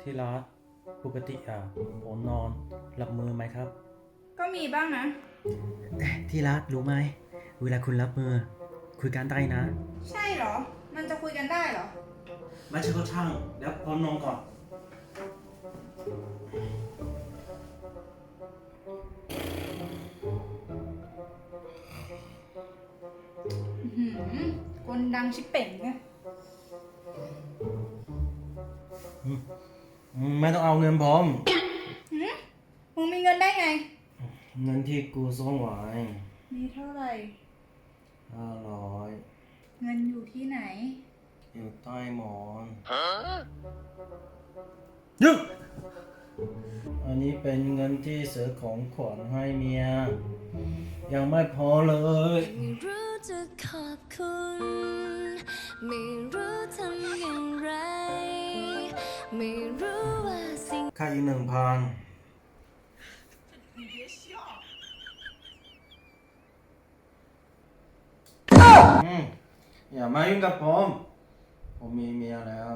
ที่รักปกติอะผมนอนหลับมือไหมครับ ก็มีบ้างนะ ที่รักรู้ไหม เวลาคุณรับมือ คุยกันได้นะ ใช่เหรอ มันจะคุยกันได้เหรอ ไม่ใช่ก็ช่างเดี๋ยวผมนอนก่อน อื้อหือกลดังชิบเป่งเนี่ย ไม่ต้องเอาเงินผมหืมมึงมีเงินได้ไง เงินที่กูส่งไว้มีเท่าไหร่ ห้าร้อยเงินอยู่ที่ไหน อยู่ใต้หมอนยึกอันนี้เป็นเงินที่ซื้อของขวัญให้เมีย ยังไม่พอเลย ไม่รู้จะขอบคุณ ไม่ ไม่รู้ว่าสิ่งค่าอีกหนึ่งพันอืมอย่ามายุ่งกับผม ผมมีเมียแล้ว